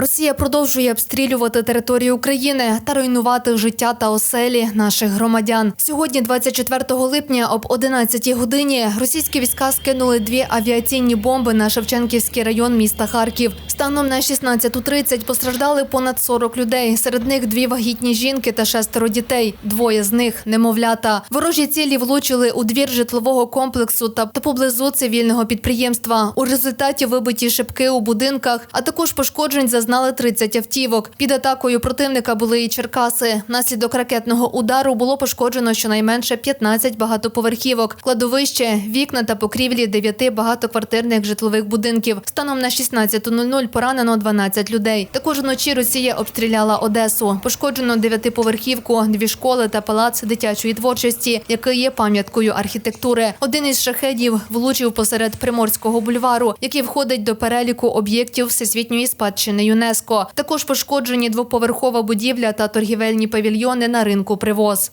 Росія продовжує обстрілювати територію України та руйнувати життя та оселі наших громадян. Сьогодні, 24 липня, об 11 годині, російські війська скинули дві авіаційні бомби на Шевченківський район міста Харків. Станом на 16.30 постраждали понад 40 людей. Серед них дві вагітні жінки та шестеро дітей. Двоє з них немовлята. Ворожі цілі влучили у двір житлового комплексу та, поблизу цивільного підприємства. У результаті вибиті шибки у будинках, а також пошкоджень зазнали 30 автівок. Під атакою противника були і Черкаси. Внаслідок ракетного удару було пошкоджено щонайменше 15 багатоповерхівок, кладовище, вікна та покрівлі дев'яти багатоквартирних житлових будинків. Станом на 16.00 поранено 12 людей. Також вночі Росія обстріляла Одесу. Пошкоджено дев'ятиповерхівку, дві школи та палац дитячої творчості, який є пам'яткою архітектури. Один із шахедів влучив посеред Приморського бульвару, який входить до переліку об'єктів всесвітньої спадщини ЮНЕСКО. Також пошкоджені двоповерхова будівля та торгівельні павільйони на ринку Привоз.